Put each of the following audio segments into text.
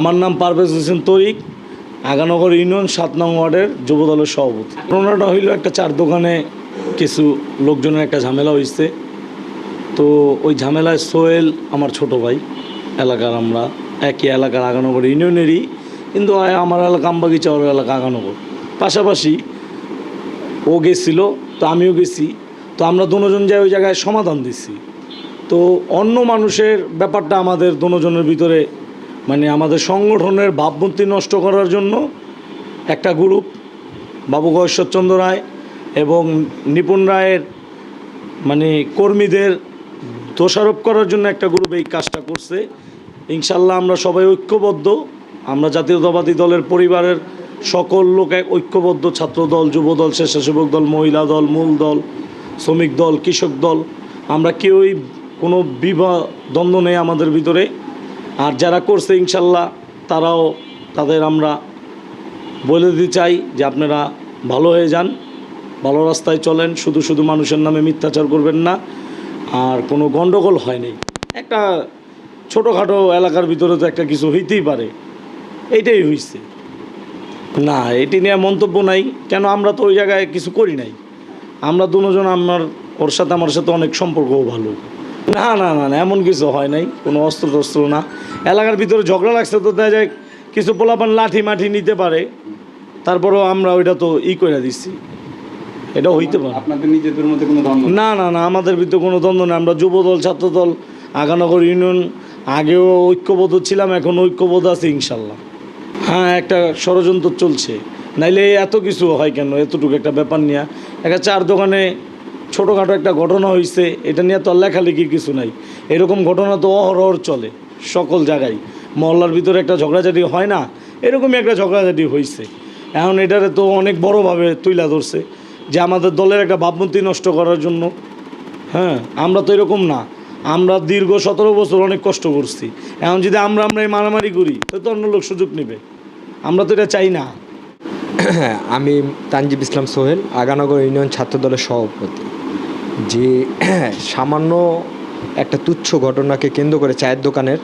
আমার নাম পারভেজ হোসেন তরিক, আগানগর ইউনিয়ন সাত নং ওয়ার্ডের যুবদলের সভাপতি। ঘটনাটা হইল একটা চার দোকানে কিছু লোকজনের একটা ঝামেলা হয়েছে তো ওই ঝামেলায় সোহেল, আমার ছোট ভাই, এলাকার আমরা, একই এলাকার আগানগর ইউনিয়নেরই, কিন্তু আমার এলাকা আমবাগিচা ওর এলাকা আগানগর। পাশাপাশি ও গেছিল, তো আমিও গেছি, তো আমরা দুজন যাই ওই জায়গায় সমাধান দিছি। তো অন্য মানুষের ব্যাপারটা আমাদের দুজনের ভিতরে মানে আমাদের সংগঠনের ভাবমূর্তি নষ্ট করার জন্য একটা গ্রুপ, বাবু ঈশ্বরচন্দ্র রায় এবং নিপুণ রায়ের মানে কর্মীদের দোষারোপ করার জন্য একটা গ্রুপ এই কাজটা করছে। ইনশাল্লাহ আমরা সবাই ঐক্যবদ্ধ। আমরা জাতীয়তাবাদী দলের পরিবারের সকল লোক ঐক্যবদ্ধ ছাত্র দল যুব দল স্বেচ্ছাসেবক দল, মহিলা দল, মূল দল, শ্রমিক দল, কৃষক দল। আমরা কেউই কোনো বিবাহ, দ্বন্দ্ব নেই আমাদের ভিতরে। আর যারা করছে ইনশাল্লাহ, তারাও তাদের আমরা বলে দিতে চাই যে আপনারা ভালো হয়ে যান, ভালো রাস্তায় চলেন, শুধু শুধু মানুষের নামে মিথ্যাচার করবেন না, আর কোনো গণ্ডগোল হয়নি একটা ছোটোখাটো এলাকার ভিতরে তো একটা কিছু হইতেই পারে এইটাই হইছে। না, এটি নিয়ে মন্তব্য নাই, কেন আমরা তো ওই জায়গায় কিছু করি নাই? আমরা দুজন আমার, ওর সাথে আমার সাথে অনেক সম্পর্কও ভালো। না না না না এমন কিছু হয় নাই কোনো অস্ত্র টস্ত্র না। এলাকার ভিতরে ঝগড়া লাগছে তো দেখা যায় কিছু পোলাপান লাঠি মাঠি নিতে পারে তারপরেও আমরা ওইটা তো ই করে দিচ্ছি এটা হইতে পারে। আপনাদের নিজেদের মধ্যে কোনো দ্বন্দ্ব না না না আমাদের ভিতরে কোনো দ্বন্দ্ব নেই। আমরা যুবদল ছাত্রদল আগানগর ইউনিয়ন আগেও ঐক্যবোধ ছিলাম এখন ঐক্যবোধ আছে ইনশাল্লাহ হ্যাঁ একটা ষড়যন্ত্র চলছে। নাইলে এত কিছু হয় কেন? এতটুকু একটা ব্যাপার নিয়ে। একটা চার দোকানে ছোটোখাটো একটা ঘটনা হয়েছে এটা নিয়ে তো আর লেখালেখির কিছু নাই। এরকম ঘটনা তো অহরহ চলে সকল জায়গায়। মহল্লার ভিতরে একটা ঝগড়াঝাটি হয় না, এরকমই একটা ঝগড়াঝাটি হয়েছে এখন এটারে তো অনেক বড়োভাবে তুইলা ধরছে যে আমাদের দলের একটা ভাবমূর্তি নষ্ট করার জন্য। হ্যাঁ আমরা তো এরকম না। আমরা দীর্ঘ সতেরো বছর অনেক কষ্ট করছি। এখন যদি আমরা আমরা এই মারামারি করি, তো তো অন্য লোক সুযোগ নেবে। আমরা তো এটা চাই না। আমি তানজিব ইসলাম সোহেল, আগানগর ইউনিয়ন ছাত্র দলের সভাপতি। যে সামান্য একটা তুচ্ছ ঘটনাকে কেন্দ্র করে চায়ের দোকানের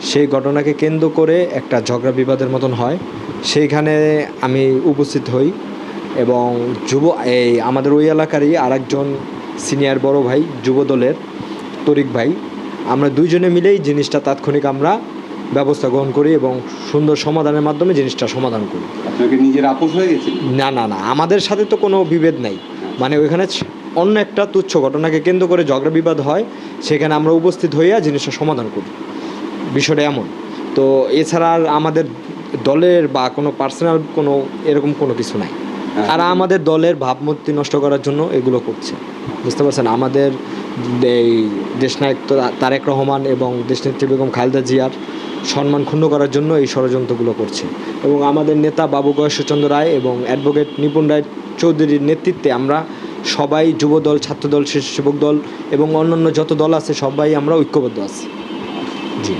সেই ঘটনাকে কেন্দ্র করে একটা ঝগড়া বিবাদের মতন হয়। সেইখানে আমি উপস্থিত হই এবং যুব এই আমাদের ওই এলাকারই আরেকজন সিনিয়র বড় ভাই যুবদলের তরিক ভাই। আমরা দুইজনে মিলেই জিনিসটা তাৎক্ষণিক আমরা ব্যবস্থা গ্রহণ করি এবং সুন্দর সমাধানের মাধ্যমে জিনিসটা সমাধান করি। আপনাকে নিজের আপোষ হয়ে গেছিল না না না আমাদের সাথে তো কোনো বিভেদ নাই। মানে ওইখানে অন্য একটা তুচ্ছ ঘটনাকে কেন্দ্র করে ঝগড়া বিবাদ হয় সেখানে আমরা উপস্থিত হইয়া জিনিসটা সমাধান করি। বিষয়টা এমন। তো এছাড়া আর আমাদের দলের বা কোনো পার্সোনাল কোনো এরকম কোনো কিছু নাই। আর আমাদের দলের ভাবমূর্তি নষ্ট করার জন্য এগুলো করছে। বুঝতে পারছেন? আমাদের এই দেশনায়ক তারেক রহমান এবং দেশনেত্রী বেগম খালেদা জিয়ার সম্মান ক্ষুণ্ণ করার জন্য এই ষড়যন্ত্রগুলো করছে। এবং আমাদের নেতা বাবু গয়েশ্বরচন্দ্র রায় এবং অ্যাডভোকেট নিপুণ রায় চৌধুরীর নেতৃত্বে আমরা সবাই যুবদল, ছাত্রদল, স্বেচ্ছাসেবক দল এবং অন্যান্য যত দল আছে, সবাই আমরা ঐক্যবদ্ধ আছি। জি।